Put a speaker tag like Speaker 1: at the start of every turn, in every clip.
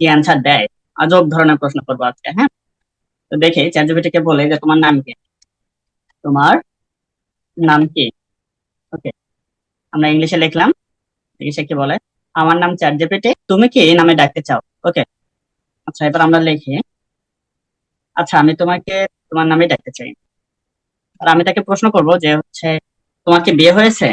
Speaker 1: কি অ্যান্সার দেয়? আজব ধরনের প্রশ্ন করব আজকে হ্যাঁ? তো দেখি চ্যাটজিপিটিকে বলে যে, তোমার নাম কি? তোমার নাম কি? ওকে আমরা ইংলিশে লিখলাম। সে কি বলে, আমার নাম চ্যাটজিপিটি তুমি কি নামে ডাকতে চাও? ওকে আচ্ছা এবার আমরা লিখি আচ্ছা আমি তোমাকে তোমার নামে ডাকতে চাই। আর আমি তাকে প্রশ্ন করব যে হচ্ছে, তোমার কি বিয়ে হয়েছে?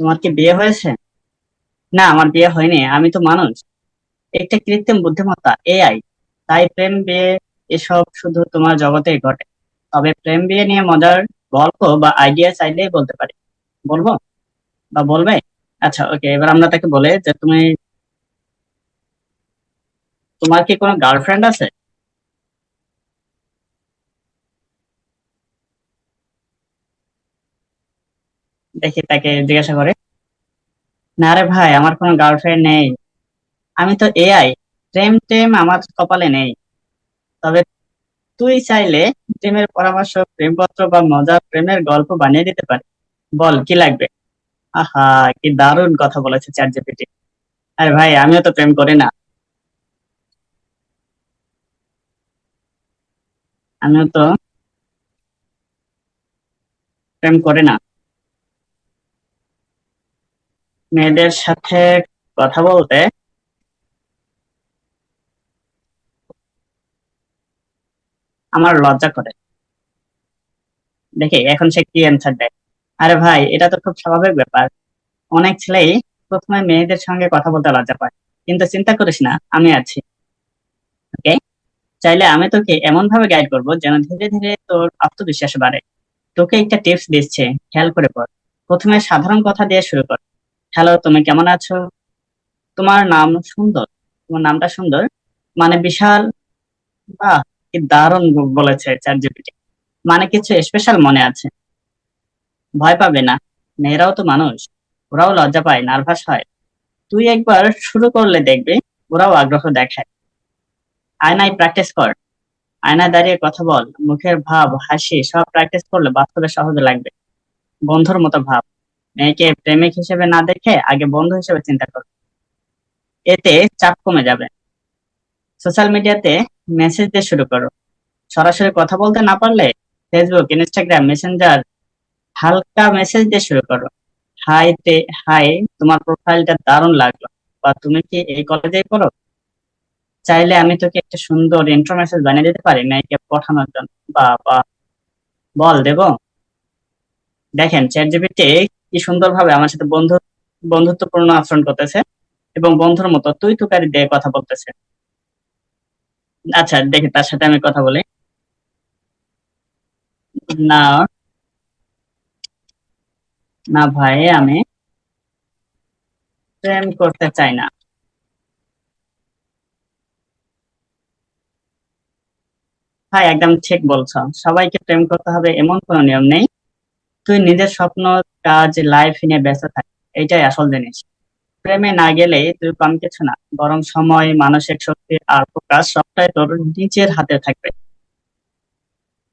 Speaker 1: তোমার কি বিয়ে হয়েছে? না, আমার বিয়ে হয়নি, আমি তো মানুষ। একটা কৃত্রিম বুদ্ধিমত্তা, এআই। তাই প্রেম, বিয়ে, এসব শুধু তোমার জগতেই ঘটে। তবে প্রেম, বিয়ে নিয়ে মজার গল্প বা আইডিয়া চাইলেই বলতে পারি। বলব? বা বলবে? আচ্ছা ওকে, এবার আমরা তাকে বলে যে তুমি, তোমার কি কোনো গার্লফ্রেন্ড আছে? দেখি তাকে জিজ্ঞাসা করে, না রে ভাই, আমার কোনো গার্লফ্রেন্ড নেই। আমি তো এআই প্রেম টেম আমার কপালে নেই। তবে তুই চাইলে প্রেমের পরামর্শ, প্রেমপত্র বা মজার প্রেমের গল্প বানিয়ে দিতে পারি বল, কি লাগবে? আহা, কি দারুণ কথা বলেছে চ্যাট জিপিটি আরে ভাই, আমিও তো প্রেম করি না। আমিও তো প্রেম করি না। মেয়েদের সাথে কথা বলতে আমার লজ্জা করে। দেখি, এখন সে কি অ্যান্সার দেয়? আরে ভাই, এটা তো খুব স্বাভাবিক ব্যাপার। অনেক ছেলেই প্রথমে মেয়েদের সঙ্গে কথা বলতে লজ্জা পায়। কিন্তু চিন্তা করিস না, আমি আছি। ওকে চাইলে আমি তোকে এমন ভাবে গাইড করব যেন ধীরে ধীরে তোর আত্মবিশ্বাস বাড়ে। তোকে একটা টিপস দিচ্ছে, খেয়াল করে পড়। প্রথমে সাধারণ কথা দিয়ে শুরু কর। হ্যালো তুমি কেমন আছো? তোমার নাম সুন্দর, তোমার নামটা সুন্দর। মানে বিশাল, বাহ, কি দারুণ বলেছে চ্যাট মানে কিছু স্পেশাল মনে আছে। ভয় পাবে না, মেয়েরাও তো মানুষ, ওরাও লজ্জা পায় নার্ভাস হয়। তুই একবার শুরু করলে দেখবি, ওরাও আগ্রহ দেখায়। আয়নায় প্র্যাকটিস কর। আয়নায় দাঁড়িয়ে কথা বল, মুখের ভাব, হাসি, সব প্র্যাকটিস করলে বাস্তবে সহজে লাগবে। বন্ধুর মতো ভাব। মেয়েকে প্রেমিক হিসেবে না দেখে আগে বন্ধু হিসেবে চিন্তা করবে এতে চাপ কমে যাবে। সোশ্যাল মিডিয়াতে মেসেজ দিয়ে শুরু করো। সরাসরি কথা বলতে না পারলে ফেসবুক ইনস্টাগ্রাম মেসেঞ্জার হালকা মেসেজ দিয়ে শুরু করো। হাই তে হাই তোমার প্রোফাইলটা দারুণ লাগল। বা তুমি কি এই কলেজে করো চাইলে আমি তোকে একটা সুন্দর ইন্ট্রো মেসেজ বানিয়ে দিতে পারি নাইকে পাঠানোর জন্য। বা বল দেব। দেখেন চ্যাট জিপিটি কি সুন্দরভাবে আমার সাথে বন্ধু, বন্ধুত্বপূর্ণ আচরণ করতেছে এবং বন্ধুর মতো তুই তুকারি দিয়ে কথা বলতেছে। আচ্ছা দেখি তার সাথে আমি কথা বলি। না। না ভাই, আমি প্রেম করতে চাই না। ভাই, একদম ঠিক বলছো। সবাইকে প্রেম করতে হবে এমন কোনো নিয়ম নেই। তুই নিজের স্বপ্ন কাজ লাইফ নিয়ে ব্যস্ত থাক এইটাই আসল জিনিস। প্রেমে না গেলে তুই কম কিছু না, বরং সময়, মানসিক শক্তি আর ফোকাস সবটাই তোর নিজের হাতে থাকবে।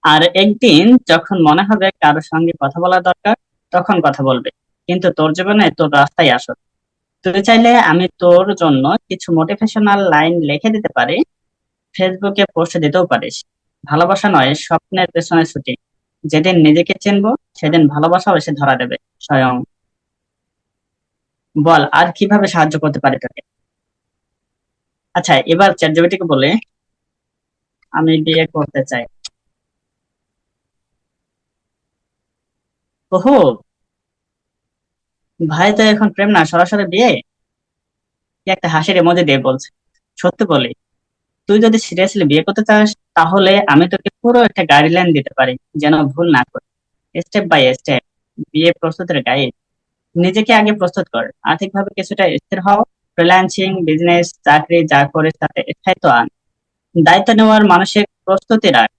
Speaker 1: আর একদিন যখন মনে হবে কারোর সঙ্গে কথা বলা দরকার, তখন কথা বলবে। কিন্তু তোর জীবনে তোর রাস্তায় আসো তুই চাইলে আমি তোর জন্য কিছু মোটিভেশনাল লাইন লিখে দিতে পারি। ফেসবুকে পোস্ট দিতেও পারিস। ভালোবাসা নয়, স্বপ্নের পেছনে ছুটি। যেদিন নিজেকে চিনবো, সেদিন ভালোবাসাও এসে ধরা দেবে, স্বয়ং। বল, আর কীভাবে সাহায্য করতে পারি তোকে? আচ্ছা এবার চ্যাট জিপিটিকে বলে। আমি বিয়ে করতে চাই। ওহো! ভাই তো এখন প্রেম না, সরাসরি বিয়ে? একটা হাসির এমোজি দিয়ে বলছে। সত্যি বলি। তুই যদি সিরিয়াসলি বিয়ে করতে চাস, তাহলে আমি তোকে পুরো একটা গাইডলাইন দিতে পারি, যেন ভুল না করি স্টেপ বাই স্টেপ বিয়ে প্রস্তুতের গাইড নিজেকে আগে প্রস্তুত কর। আর্থিকভাবে কিছুটা স্থির হও। ফ্রিল্যান্সিং বিজনেস চাকরি, যা করে তাতে স্থায়িত্ব আন। দায়িত্ব নেওয়ার মানসিক প্রস্তুতি রাখ।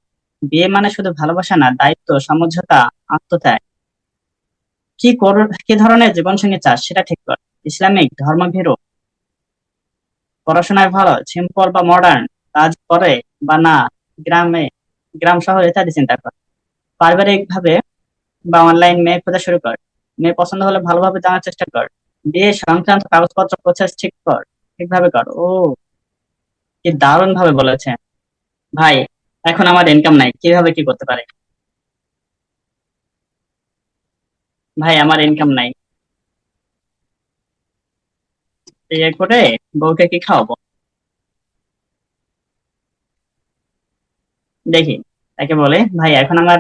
Speaker 1: বিয়ে মানে শুধু ভালোবাসা না, দায়িত্ব, সমঝোতা, আত্মত্যাগ। কি কর, কি ধরনের জীবনসঙ্গী চাস সেটা ঠিক কর। ইসলামিক, ধর্মভীরু। পড়াশোনায় ভালো সিম্পল বা মডার্ন কাজ করে বা না, গ্রামে, গ্রাম শহর ইত্যাদি চিন্তা কর। পারিবারিক ভাবে বা অনলাইন মেয়ে খোঁজা শুরু কর। মেয়ে পছন্দ হলে ভালোভাবে জানার চেষ্টা কর। বিয়ে সংক্রান্ত কাগজপত্র প্রসেস ঠিক কর। ঠিকভাবে কর। ও, কি দারুণ ভাবে বলেছে ভাই, এখন আমার ইনকাম নাই। কীভাবে কি করতে পারে? ভাই, আমার ইনকাম নাই। করে বউকে কি খাওয়াবো? দেখি, তাকে বলে, ভাই, এখন আমার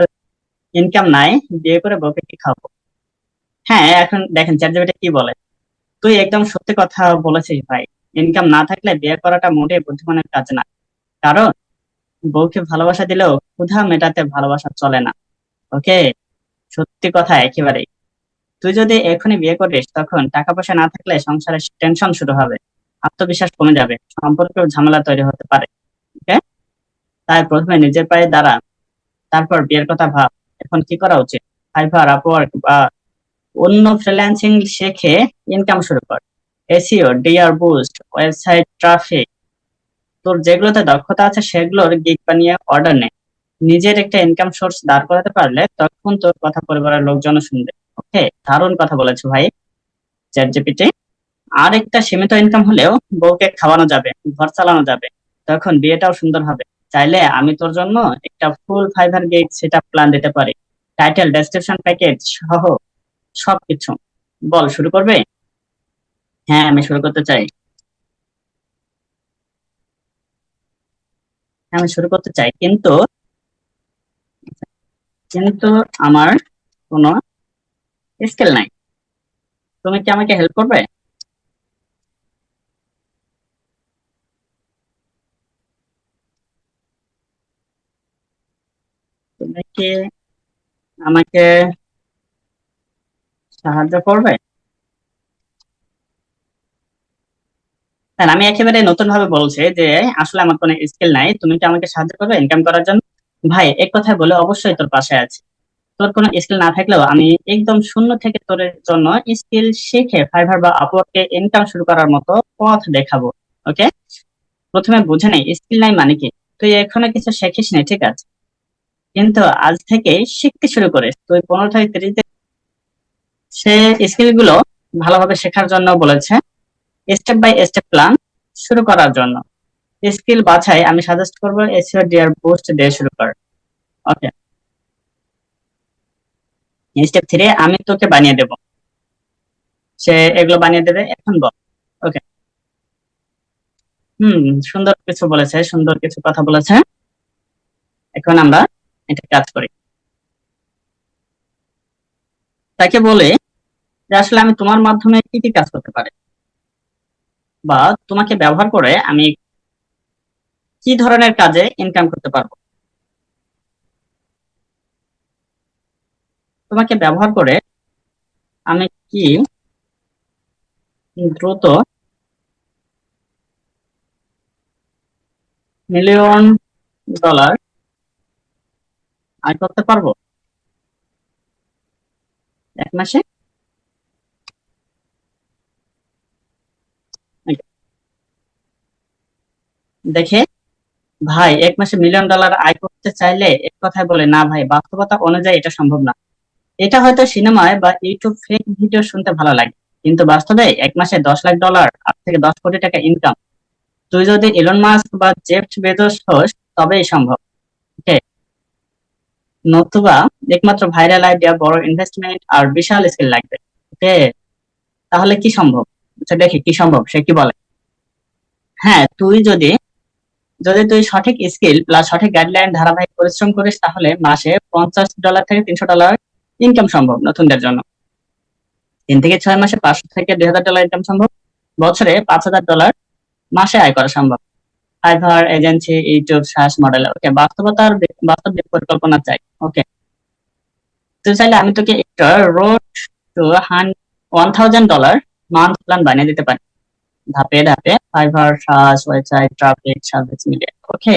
Speaker 1: ইনকাম নাই, বিয়ে করে বউকে কি খাওয়াবো হ্যাঁ এখন দেখেন চ্যাটজিপিটি কি বলে? তুই একদম সত্যি কথা বলেছিস ভাই ইনকাম না থাকলে বিয়ে করাটা মোটেই বুদ্ধিমানের কাজ না। কারণ, বউকে ভালোবাসা দিলেও ক্ষুধা মেটাতে ভালোবাসা চলে না। ওকে? সত্যি কথা একেবারেই। তুই যদি এখনই বিয়ে করিস, তখন টাকা পয়সা না থাকলে সংসারে টেনশন শুরু হবে। আত্মবিশ্বাস কমে যাবে। সম্পর্কেও ঝামেলা তৈরি হতে পারে। তাই প্রথমে নিজের পায়ে দাঁড়া তারপর বিয়ের কথা ভাব। এখন কি করা উচিত? ফাইবার আপওয়ার্ক বা অন্য ফ্রিল্যান্সিং শেখে ইনকাম শুরু কর। SEO, DR boost, website, traffic. তোর যেগুলোতে দক্ষতা আছে সেগুলোর গিগ বানিয়ে অর্ডার নে। নিজের একটা ইনকাম সোর্স দাঁড় করাতে পারলে তখন তোর কথা পরিবারের লোকজনও শুনবে। ওকে দারুণ কথা বলেছ ভাই। চ্যাট জিপিটি আর একটা সীমিত ইনকাম হলেও বউকে খাওয়ানো যাবে, ঘর চালানো যাবে। তখন বিয়েটাও সুন্দর হবে। চাইলে আমি তোর জন্য একটা ফুল ফাইবার গেট সেটআপ প্ল্যান দিতে পারি। টাইটেল ডেসক্রিপশন প্যাকেজ সহ সবকিছু। বল শুরু করবে? হ্যাঁ আমি শুরু করতে চাই। হ্যাঁ, আমি শুরু করতে চাই। কিন্তু কিন্তু আমার কোনো স্কিল নাই। তুমি কি আমাকে হেল্প করবে তুমি কি আমাকে সাহায্য করবে? হ্যাঁ আমি একেবারে নতুন ভাবে বলছি যে, আসলে আমার কোনো স্কিল নাই, তুমি কি আমাকে সাহায্য করবে ইনকাম করার জন্য? ভাই, এক বলে অবশ্যই তোর পাশে তোর কোনো স্কিল না থাকলেও আমি একদম শূন্য থেকে তোর জন্য স্কিল শিখে ফাইবার বা আপওয়ার্কে ইনকাম শুরু করার মতো পথ দেখাবো ওকে প্রথমে বুঝে নেই স্কিল নাই মানে কি? তুই এখনও কিছু শেখিস নাই ঠিক আছে? কিন্তু আজ থেকে শিখতে শুরু করিস। তুই পনেরো থেকে তিরিশ সে স্কিলগুলো ভালোভাবে শেখার জন্য বলেছে। স্টেপ বাই স্টেপ প্ল্যান শুরু করার জন্য। স্কিল বাছাই আমি সাজেস্ট করব এসিও ডিয়ার পোস্ট দিয়ে শুরু কর। ওকে স্টেপ থ্রি আমি তোকে বানিয়ে দেব। সে এগুলো বানিয়ে দেবে, এখন বল। ওকে হুম, সুন্দর কিছু বলেছে, সুন্দর কিছু কথা বলেছে। এখন আমরা এটা কাজ করি। তাকে বলে যে আসলে আমি তোমার মাধ্যমে কি কি কাজ করতে পারি? বা তোমাকে ব্যবহার করে আমি কি ধরনের কাজে ইনকাম করতে পারব? তোমাকে ব্যবহার করে আমি কি দ্রুত মিলিয়ন ডলার আয় করতে পারব? এক মাসে? দেখে, ভাই, এক মাসে মিলিয়ন ডলার আয় করতে চাইলে এক কথায় বলে, না ভাই, বাস্তবতা অনুযায়ী এটা সম্ভব না। এটা হয়তো সিনেমায় বা ইউটিউব ফেক ভিডিও শুনতে ভালো লাগে, কিন্তু বাস্তবে এক মাসে দশ লাখ ডলার আট থেকে দশ কোটি টাকা ইনকাম তুই যদি এলন মাস্ক বা জেফ বেজোস হোস, তবেই সম্ভব। ওকে নতুবা একমাত্র ভাইরাল আইডিয়া বড় ইনভেস্টমেন্ট আর বিশাল স্কিল লাগবে। ওকে তাহলে কি সম্ভব? আচ্ছা দেখি কি সম্ভব, সে কি বলে? হ্যাঁ তুই যদি যদি তুই সঠিক স্কিল প্লাস সঠিক গাইডলাইন ধারাবাহিক পরিশ্রম করিস, তাহলে মাসে পঞ্চাশ ডলার থেকে তিনশো ডলার ইনকাম সম্ভব নতুনদের জন্য। তিন থেকে ছয় মাসে পাঁচশো থেকে দুই হাজার ডলার ইনকাম সম্ভব। বছরে পাঁচ হাজার ডলার মাসে আয় করা সম্ভব। Fiverr agency YouTube SaaS model okay বাস্তবতার বাস্তব পরিকল্পনা চাই ওকে তুই চাইলে আমি তোকে একটা road to one thousand dollar month plan বানিয়ে দিতে পারি। ধাপে ধাপে Fiverr SaaS website traffic service মিলিয়ে ওকে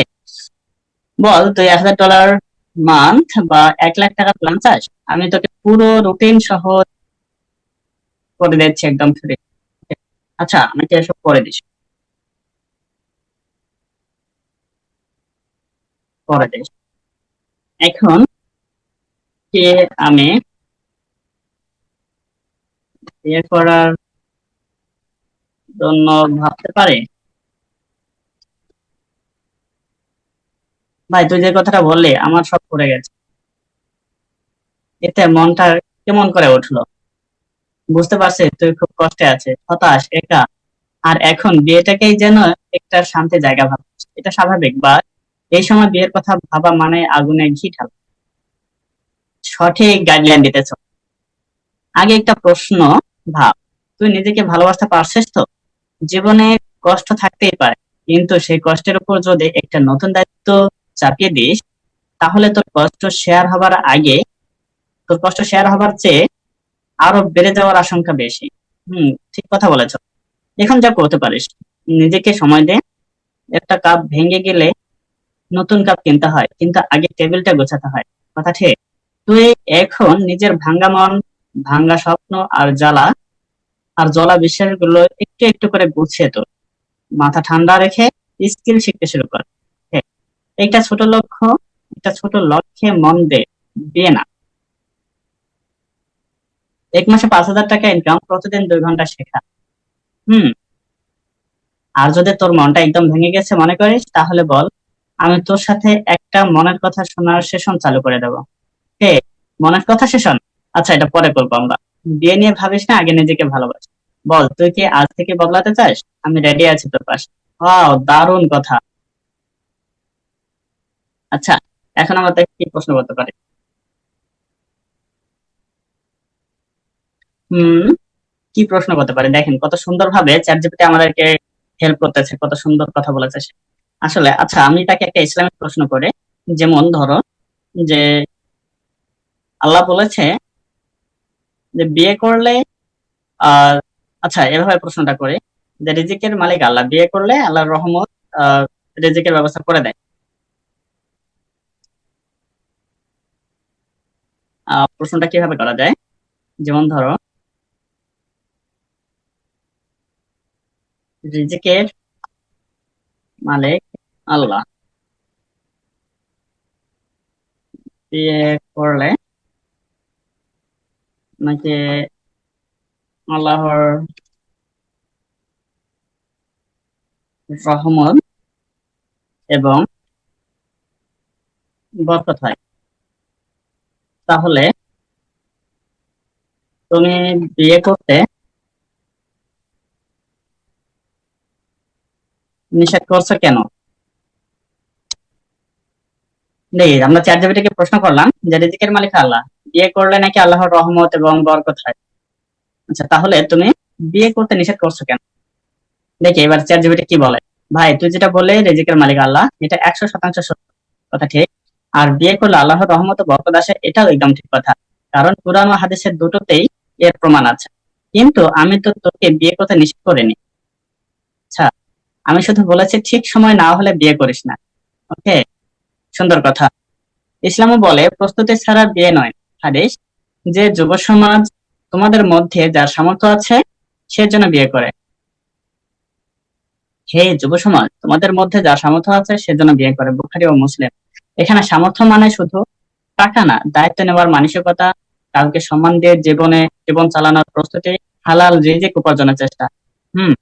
Speaker 1: বল, তুই এক হাজার ডলার মান্থ বা এক লাখ টাকা প্ল্যান চাস? আমি তোকে পুরো রুটিন সহ করে দিচ্ছি একদম ফ্রি আচ্ছা আমি আমাকে এসব করে দিস দিস এখন কে আমি? বিয়ে করার জন্য ভাবতে পারে? ভাই, তুই যে কথাটা বললি, আমার সব পড়ে গেছে। এতে মনটা কেমন করে উঠল? বুঝতে পারছিস, তুই খুব কষ্টে আছিস, হতাশ, একা। আর এখন বিয়েটাকেই যেন একটা শান্তি জায়গা ভাবছিস। এটা স্বাভাবিক বা এই সময় বিয়ের কথা ভাবা মানে আগুনে ঘি ঢালা। সঠিক গাইডলাইন দিতেছ। আগে একটা প্রশ্ন, ভাব। তুই নিজেকে ভালোবাসতে পারছিস তো? জীবনে কষ্ট থাকতেই পারে, কিন্তু সেই কষ্টের উপর যদি একটা নতুন দায়িত্ব চাপিয়ে দিস, তাহলে তোর কষ্ট শেয়ার হবার আগে, তোর কষ্ট শেয়ার হবার চেয়ে আরও বেড়ে যাওয়ার আশঙ্কা বেশি। হুম, ঠিক কথা বলেছ। এখন যা করতে পারিস, নিজেকে সময় দে। একটা কাপ ভেঙে গেলে নতুন কাপ কিনতে হয়, কিন্তু আগে টেবিলটা গোছাতে হয়। কথা ঠিক? তুই এখন নিজের ভাঙ্গা মন, ভাঙ্গা স্বপ্ন আর জ্বালা আর জ্বলা বিশ্বাসগুলো একটু একটু করে গুছিয়ে তোর মাথা ঠান্ডা রেখে স্কিল শিখতে শুরু কর। একটা ছোট লক্ষ্য একটা ছোট লক্ষ্যে মন দে, দিয়ে না। এক মাসে পাঁচ হাজার টাকা ইনকাম প্রতিদিন দুই ঘণ্টা শেখা। হুম। আর যদি তোর মনটা একদম ভেঙে গেছে মনে করিস, তাহলে বল আমি তোর সাথে একটা মনের কথা শোনার সেশন চালু করে দেবো। হে মনের কথা সেশন? আচ্ছা এটা পরে করব আমরা। বিয়ে নিয়ে ভাবিস না, আগে নিজেকে ভালোবাস। বল, তুই কি আজ থেকে বদলাতে চাস? আমি রেডি আছি তোর পাশে। ওয়াও, দারুণ কথা। আচ্ছা এখন আমরা তাকে কি প্রশ্ন করতে পারি? হুম, কি প্রশ্ন করতে পারি? দেখেন, কত সুন্দর ভাবে চ্যাট জিপিটি আমাদেরকে হেল্প করতেছে, কত সুন্দর কথা বলেছে সে। আসলে আচ্ছা আমি তাকে একটা ইসলামিক প্রশ্ন করে। যেমন ধরো যে, আল্লাহ বলেছে যে, বিয়ে করলে, আহ আচ্ছা এভাবে প্রশ্নটা করে। যে, রিজিকের মালিক আল্লাহ। বিয়ে করলে আল্লাহর রহমত, আহ, রিজিকের ব্যবস্থা করে দেয়। প্রশ্নটা কীভাবে করা যায়? যেমন ধরো, রিজিকের মালিক আল্লাহ বিয়ে করলে নাকি আল্লাহর রহমত এবং বরকত হয় তাহলে তুমি বিয়ে করতে নিষেধ করছ কেন দেখি আমরা চ্যাট জিপিটিকে প্রশ্ন করলাম যে রিজিকের মালিক আল্লাহ, বিয়ে করলে নাকি আল্লাহর রহমত এবং বরকত হয়? আচ্ছা তাহলে তুমি বিয়ে করতে নিষেধ করছ কেন? দেখি, এবার চ্যাট জিপিটি কি বলে? ভাই, তুই যেটা বললে, রিজিকের মালিক আল্লাহ, এটা একশো শতাংশ সত্য। কথা ঠিক? আর বিয়ে করলে আল্লাহর রহমত বরকত আসে, এটাও একদম ঠিক কথা। কারণ কোরআন ও হাদিসের দুটোতেই এর প্রমাণ আছে। কিন্তু আমি তো তোকে বিয়ে করতে নিষেধ করিনি। আচ্ছা আমি শুধু বলেছি, ঠিক সময় না হলে বিয়ে করিস না। ওকে? সুন্দর কথা। ইসলামও বলে, প্রস্তুতি ছাড়া বিয়ে নয়। হাদিস, যে যুব সমাজ তোমাদের মধ্যে যার সামর্থ্য আছে, সে যেন বিয়ে করে। হে যুব সমাজ তোমাদের মধ্যে যার সামর্থ্য আছে, সে যেন বিয়ে করে, বুখারি ও মুসলিম। এখানে সামর্থ্য মানে শুধু টাকা না, দায়িত্ব নেওয়ার মানসিকতা, কাউকে সম্মান দিয়ে জীবনে জীবন চালানোর প্রস্তুতি, হালাল রিজিক উপার্জনের চেষ্টা। হুম,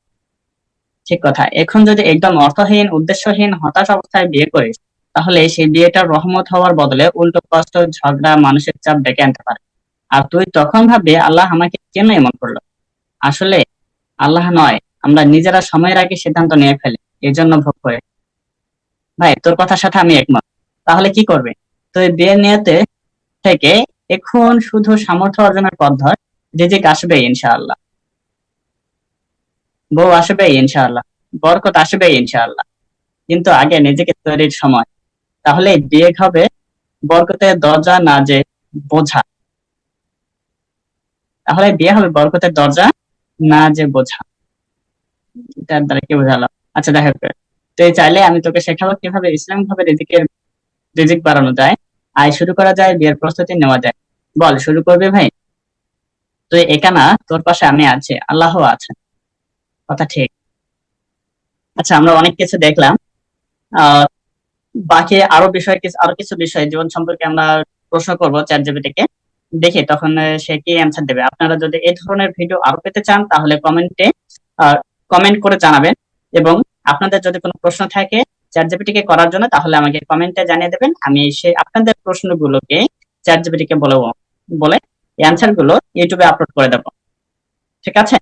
Speaker 1: ঠিক কথা। এখন যদি একদম অর্থহীন, উদ্দেশ্যহীন, হতাশ অবস্থায় বিয়ে করিস তাহলে সেই বিয়েটা রহমত হওয়ার বদলে উল্টো কষ্ট, ঝগড়া, মানুষের চাপ ডেকে আনতে পারে। আর তুই তখন ভাববি, আল্লাহ আমাকে কেন এমন করল? আসলে আল্লাহ নয়, আমরা নিজেরা সময়ের আগে সিদ্ধান্ত নিয়ে ফেলি এই জন্য ভোগ করে। ভাই, তোর কথার সাথে আমি একমত। তাহলে কি করবে? তুই বিয়ে নিয়েতে থেকে এখন শুধু সামর্থ্য অর্জনের পথ ধর রিজিক আসবে ইনশাআল্লাহ। বউ আসবে ইনশাআল্লাহ, বরকত আসবে ইনশাআল্লাহ। কিন্তু আগে নিজেকে তৈরির সময়। তাহলে বিয়ে হবে বরকতের দরজা না যে বোঝা। তাহলে বিয়ে হবে বরকতের দরজা না যে বোঝা। এটার দ্বারা কি বোঝালো? আচ্ছা দেখা তুই চাইলে আমি তোকে শেখাবো কীভাবে ইসলামিক ভাবে রিজিকের, রিজিক বাড়ানো যায়। আয় শুরু করা যায়, বিয়ের প্রস্তুতি নেওয়া যায়। বল, শুরু করবি ভাই? তুই একা না তোর পাশে আমি আছি আল্লাহ আছে কথা ঠিক। আচ্ছা আমরা অনেক কিছু দেখলাম। আহ বাকি আরও বিষয় কিছু, আরও কিছু বিষয় জীবন সম্পর্কে আমরা প্রশ্ন করব চ্যাট জিপিটিকে দেখি, তখন সে কি অ্যান্সার দেবে? আপনারা যদি এই ধরনের ভিডিও আরও পেতে চান, তাহলে কমেন্টে কমেন্ট করে জানাবেন। এবং আপনাদের যদি কোনো প্রশ্ন থাকে চ্যাট কে করার জন্য, তাহলে আমাকে কমেন্টে জানিয়ে দেবেন। আমি সেই আপনাদের প্রশ্নগুলোকে চ্যাট বলব, বলে অ্যান্সারগুলো ইউটিউবে আপলোড করে দেবো। ঠিক আছে?